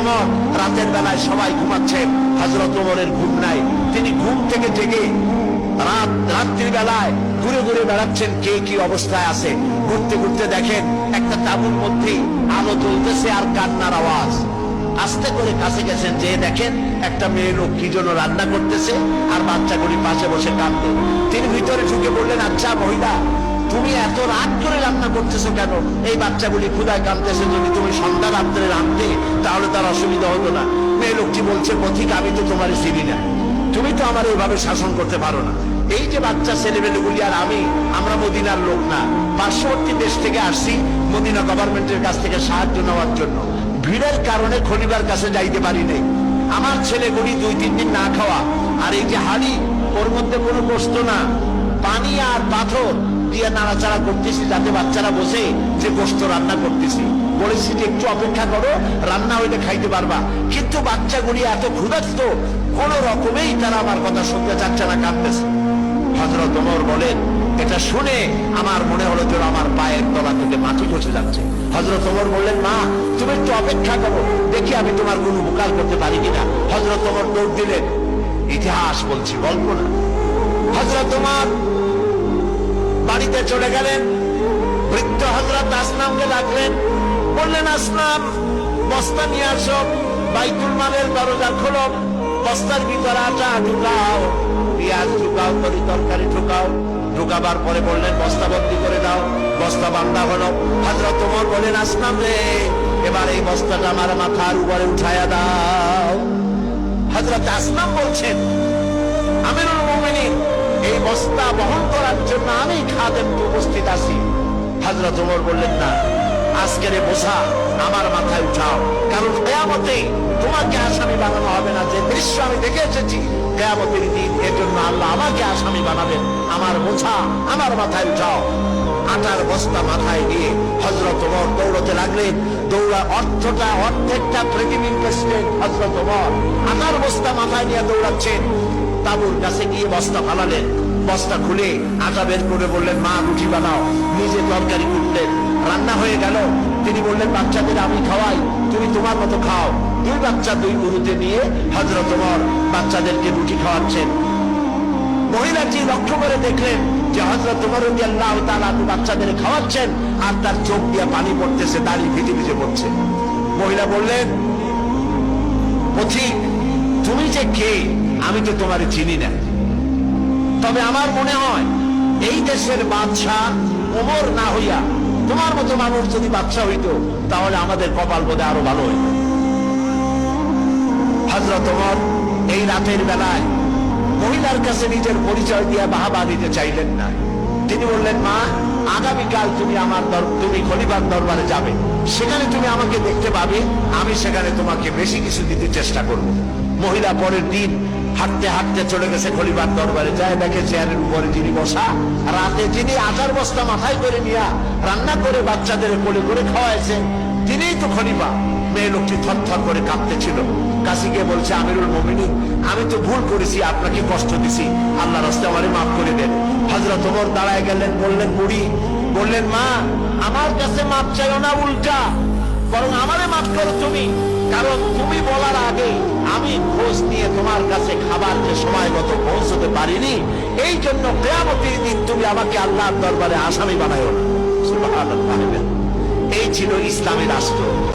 ওমর রাতের বেলায় সবাই ঘুমাচ্ছেন হজরত ঘুম নাই। তিনি ঘুম থেকে জেগে রাত ঘুরে ঘুরে বেড়াচ্ছেন কে কি অবস্থায় আছে। ঘুরতে ঘুরতে দেখেন একটা তাবুর মধ্যে আলো জ্বলতেছে আর কান্নার আওয়াজ। আস্তে করে কাছে গেছেন যে দেখেন একটা মেয়ে লোক কি জন্য রান্না করতেছে আর বাচ্চাগুলি পাশে বসে কাঁদতে তিনি ভিতরে ঢুকে বললেন আচ্ছা মহিলা তুমি এত রাত করে রান্না করতেছো কেন? এই বাচ্চাগুলি ক্ষুদায় কাঁদতেছে, যদি তুমি সন্ধ্যা রাত্রে রাঁধতে, তাহলে তার অসুবিধা হতো না। মেয়ে লোকটি বলছে, পথিক, আমি তো তোমার চিনি না। তুমি তো আমার এইভাবে শাসন করতে পারো না। এই যে বাচ্চা, ছেলেমেয়েগুলি আর আমি, আমরা মদিনার লোক না। পার্শ্ববর্তী দেশ থেকে আসছি, মদিনা গভর্নমেন্টের কাছ থেকে সাহায্য নেওয়ার জন্য। ভিড়ের কারণে খনিবার কাছে যাইতে পারি নাই। আমার ছেলেগুলি দুই, তিন দিন না খাওয়া। আর এই যে হাড়ি, ওর মধ্যে কোনো বস্তু না। পানি আর পাথর দিয়ে নাড়াচাড়া করতেছি, যাতে বাচ্চারা বসে যে গোস্ত রান্না করতেছি। বলেছি যে একটু অপেক্ষা করো, রান্না হইলে খাইতে পারবা। কিন্তু বাচ্চাগুলি এত ক্ষুধার্ত কোন রকমেই তারা আমার কথা শুনতে চাচ্ছে না, কাঁদতেছে। হজরত ওমর বলেন, এটা শুনে আমার মনে হলো যেন আমার পায়ের তলা থেকে মাটি বসে যাচ্ছে। হজরত ওমর বললেন, মা, তুমি একটু অপেক্ষা করো, দেখি আমি তোমার কোনো উপকার করতে পারি কিনা। হজরত ওমর দৌড় দিলেন। ইতিহাস বলছি, গল্প না। হজরত ওমর বাড়িতে চলে গেলেন। বৃদ্ধ হজরত আসলামকে ডাকলেন, বললেন, আসলাম, বস্তা নিয়ে আসো, বাইতুল মালের দরজা খোলো, বস্তার ভিতরে আটা ঢুকাও, পেঁয়াজ ঢুকাও তরি তরকারি ঢুকাও। ঢুকাবার পরে বললেন, বস্তা বন্দি করে দাও, বস্তা বান্ধা হলো। হজরত তোমার বলেন আসলাম রে, এবার এই বস্তাটা আমার মাথার উপরে উঠায়া দাও। হজরত আসলাম বলছেন আমিরুল এই বস্তা বহন করার জন্য আমি খাদেম উপস্থিত আছি। হজরত ওমর বললেন, না, আজকের বোঝা আমার মাথায় উঠাও। কারণ কেয়ামতে তোমাকে আসামি বানানো হবে না। যে দৃশ্য আমি দেখে এসেছি, কেয়ামতের দিন এর জন্য আল্লাহ আমাকে আসামি বানাবেন। আমার বোঝা আমার মাথায় উঠাও। আটার বস্তা মাথায় নিয়ে হজরত ওমর দৌড়তে লাগলেন। দৌড়া অর্থটা অর্ধেকটা পৃথিবীর প্রেসিডেন্ট হজরত ওমর আটার বস্তা মাথায় নিয়ে দৌড়াচ্ছেন। তাবুর কাছে গিয়ে বস্তা ফালালেন বস্তা খুলে আটা বের করে বললেন, মা, রুটি বানাও। নিজে তরকারি কুটলেন রান্না হয়ে গেল। তিনি বললেন, বাচ্চাদের আমি খাওয়াই, তুমি তোমার মতো খাও। দুই বাচ্চা দুই গরুতে নিয়ে হজরত ওমর বাচ্চাদেরকে রুটি খাওয়াচ্ছেন। মহিলাটি লক্ষ্য করে দেখলেন যে হজরত তোমার আল্লাহ তালা বাচ্চাদের খাওয়াচ্ছেন আর তার চোখ দিয়ে পানি পড়তেছে, দাড়ি ভিজে ভিজে পড়ছে। মহিলা বললেন, পথিক তুমি যে কে, আমি তো তোমার চিনি না। তবে আমার মনে হয়, এই দেশের বাদশাহ ওমর না হইয়া তোমার মতো মানুষ যদি বাদশাহ হইতো, তাহলে আমাদের কপাল বোধে আরও ভালো হইত। হজরত ওমর এই রাতের বেলায় মহিলার কাছে নিজের পরিচয় দিয়ে বাহাবা দিতে চাইলেন না। তিনি বললেন, মা, আগামীকাল তুমি আমার দর- তুমি খলিফার দরবারে যাবে। সেখানে তুমি আমাকে দেখতে পাবে, আমি সেখানে তোমাকে বেশি কিছু দিতে চেষ্টা করব। মহিলা পরের দিন হাঁটতে হাঁটতে চলে গেছে খলিফার দরবারে। যায় দেখে চেয়ারের উপরে যিনি বসা, রাতে যিনি আচার বস্তা মাথায় করে নিয়া রান্না করে বাচ্চাদের কোলে করে খাওয়াইছেন তিনিই তো খলিফা। মেয়ে লোকটি থরথর করে কাঁপতেছিল কাছে গিয়ে বলছে, আমিরুল মমিনী আমি তো ভুল করেছি, আপনাকে কষ্ট দিছি। আল্লাহ রাস্তা আমারে মাফ করে দেন। ওমর দাঁড়ায় গেলেন, বললেন, বুড়ি, বললেন, মা, আমার কাছে মাপ চাইও না উল্টা, বরং আমারে মাফ করো তুমি। কারণ তুমি বলার আগে আমি খোঁজ নিয়ে তোমার কাছে খাবার যে সময় মতো পৌঁছতে পারিনি, এই জন্য কেয়ামতির দিন তুমি আমাকে আল্লাহর দরবারে আসামি বানায় না। এই ছিল ইসলামী রাষ্ট্র।